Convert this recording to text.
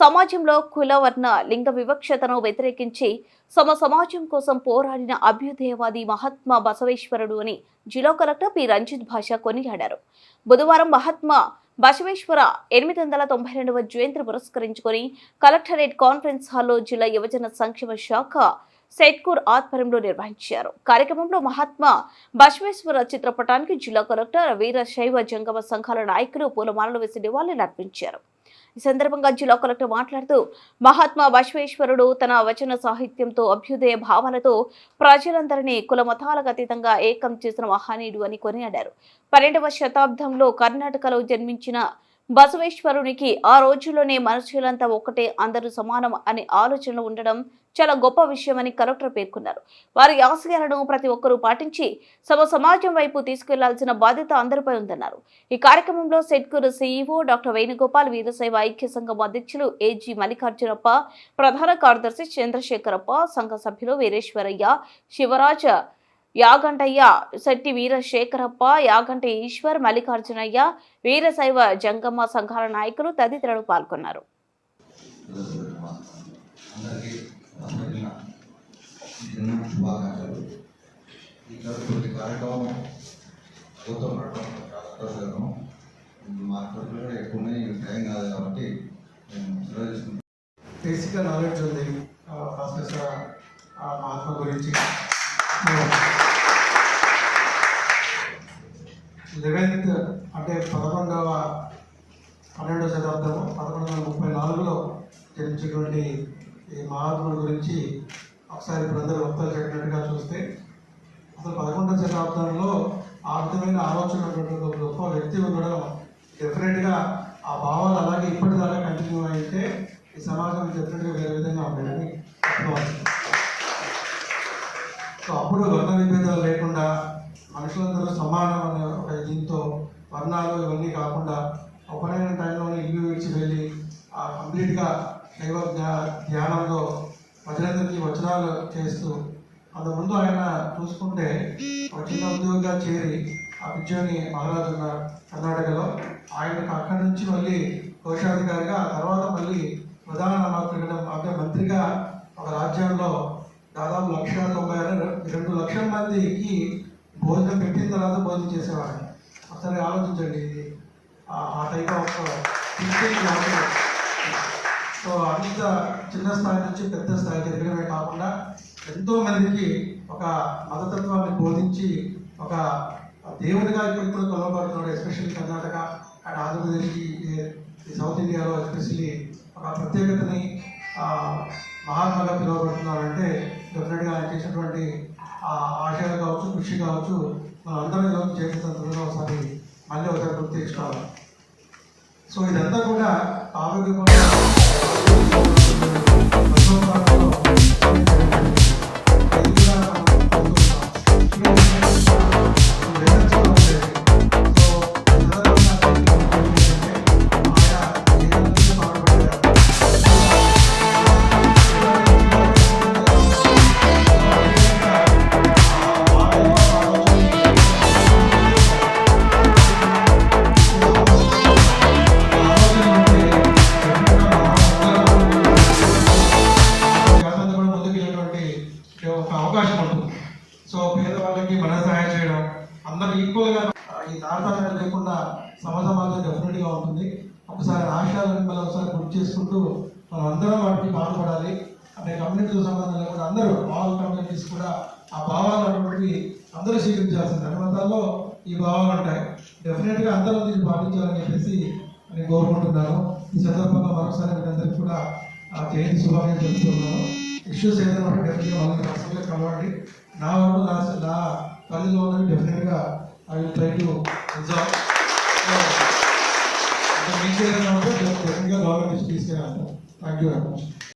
సమాజంలో కుల వర్ణ లింగ వివక్షతను వ్యతిరేకించి సమ సమాజం కోసం పోరాడిన అభ్యుదయవాది మహాత్మా బసవేశ్వరుడు అని జిల్లా కలెక్టర్ పి. రంజిత్ భాష కొనియాడారు. బుధవారం మహాత్మా బసవేశ్వర ఎనిమిది వందల తొంభై రెండవ జయంతిని పురస్కరించుకొని కలెక్టరేట్ కాన్ఫరెన్స్ హాల్లో జిల్లా యువజన సంక్షేమ శాఖ సెట్కూర్ ఆధ్వర్యంలో నిర్వహించారు. కార్యక్రమంలో మహాత్మా బసవేశ్వర చిత్రపటానికి జిల్లా కలెక్టర్ వీర శైవ జంగమ సంఘాల నాయకులు పూలమాలలు వేసి నివాళులు అర్పించారు ఈ సందర్భంగా జిల్లా కలెక్టర్ మాట్లాడుతూ మహాత్మా బశ్వేశ్వరుడు తన వచన సాహిత్యంతో అభ్యుదయ భావాలతో ప్రజలందరినీ కుల మతాలకు అతీతంగా ఏకం చేసిన మహానీయుడు అని కొనియాడారు. పన్నెండవ శతాబ్దంలో కర్ణాటకలో జన్మించిన బసవేశ్వరునికి ఆ రోజుల్లోనే మనుషులంతా ఒకటే అందరూ సమానం అనే ఆలోచనలు ఉండడం చాలా గొప్ప విషయమని కలెక్టర్ పేర్కొన్నారు. వారి ఆశయాలను ప్రతి ఒక్కరూ పాటించి సమ సమాజం వైపు తీసుకెళ్ళాల్సిన బాధ్యత అందరిపై ఉందన్నారు. ఈ కార్యక్రమంలో సెట్కూరు సీఈఓ డాక్టర్ వేణుగోపాల్ వీరశైవ ఐక్య సంఘం అధ్యక్షులు ఏజీ మల్లికార్జునప్ప ప్రధాన కార్యదర్శి చంద్రశేఖరప్ప సంఘ సభ్యులు వీరేశ్వరయ్య శివరాజ యాగంటయ్య శెట్టి వీరశేఖరప్ప యాగంట ఈశ్వర్ మల్లికార్జునయ్య వీరశైవ జంగమ్మ సంఘాల నాయకులు తదితరులు పాల్గొన్నారు. బేసిక్గా నాలెడ్జ్ ఉంది. మహాత్మ గురించి లెవెన్త్ అంటే పదకొండవ పన్నెండవ శతాబ్దం పదకొండు వందల ముప్పై నాలుగులో జన్మించినటువంటి ఈ మహాత్ముడి గురించి ఒకసారి ఇప్పుడందరూ వక్తలు చెప్పినట్టుగా చూస్తే అసలు పదకొండవ శతాబ్దంలో ఆ ఆలోచన ఉన్నటువంటి ఒక గొప్ప వ్యక్తి ఉండడం డెఫినెట్గా ఆ భావాలు అలాగే ఇప్పటిదాకా కంటిన్యూ అయితే ఈ సమాజం డెఫినెట్గా వేరే విధంగా ఉండేదని సో అప్పుడు వర్ణ విభేదాలు లేకుండా మనుషులందరూ సమానం అనే ఒక దీంతో వర్ణాలు ఇవన్నీ కాకుండా ఒకనైన టైంలోనే ఇల్లు విడిచి వెళ్ళి ఆ కంప్లీట్గా దైవ జ్ఞా- ధ్యానంలో ప్రజలందరికీ వచనాలు చేస్తూ అంతకుముందు ఆయన చూసుకుంటే ఒక చిన్న ఉద్యోగిగా చేరి ఆ పిచ్చోని మహారాజు ఉన్న కర్ణాటకలో ఆయనకు అక్కడి నుంచి మళ్ళీ కోశాధికారిగా ఆ తర్వాత మళ్ళీ ప్రధాన మంత్రిగా అంటే మంత్రిగా ఒక రాజ్యంలో దాదాపు లక్ష తొంభై ఆరు రెండు లక్షల మందికి భోజనం పెట్టిన తర్వాత భోజనం చేసేవాడు ఒకసారి ఆలోచించండి ఇది. ఆ- టైప్ ఆఫ్ థింకింగ్ సో అంత చిన్న స్థాయి నుంచి పెద్ద స్థాయికి ఎదగడమే కాకుండా ఎంతో మందికి ఒక మతతత్వాన్ని బోధించి ఒక దేవుడిగా ఇప్పుడు కొలవబడుతున్నాడు ఎస్పెషల్లీ కర్ణాటక అండ్ ఆంధ్రప్రదేశ్కి ఈ- సౌత్ ఇండియాలో ఎస్పెషల్లీ ఒక ప్రత్యేకతని మహాత్మాగా పిలువబడుతున్నారంటే డెఫినెట్గా ఆయన చేసినటువంటి ఆశయాలు కావచ్చు కృషి కావచ్చు మనం అందరం ఈరోజు చేసే సందర్భంలో ఒకసారి మళ్ళీ ఒకసారి గుర్తు తెచ్చుకోవాలి సో ఇదంతా కూడా ఆరోగ్యపరంగా ఒక అవకాశం ఉంటుంది. సో పేదవాళ్ళకి మన సహాయం చేయడం అందరూ ఈక్వల్గా ఈ తారతమ్యాలు లేకుండా సమసమాజం డెఫినెట్గా ఉంటుంది. ఒకసారి ఆశయాలను మనం ఒకసారి గుర్తు చేసుకుంటూ మనం అందరం వాటికి బాధపడాలి అంటే కమ్యూనిటీతో సంబంధం లేకుండా అందరూ ఆల్ కమ్యూనిటీస్ కూడా ఆ భావాలు అటువంటివి అందరూ స్వీకరించాల్సింది అన్ని మతాల్లో ఈ భావాలు ఉంటాయి. డెఫినెట్గా అందరూ దీన్ని పాటించాలని చెప్పేసి నేను కోరుకుంటున్నాను. ఈ సందర్భంగా మరొకసారి మీ అందరికీ కూడా ఆ జయంతి శుభాకాంక్షలు చెప్తున్నాను ఇష్యూస్ ఏదైనా డెఫినెట్గా వాళ్ళని అసలు కలవండి నా వరకు నా నా పరిధిలో ఉన్నవి డెఫినెట్గా I will try to resolve మీకు ఏదైనా ఉంటే డెఫినెట్గా గవర్నమెంట్ తీసుకెళ్ళాను థ్యాంక్ యూ వెరీ మచ్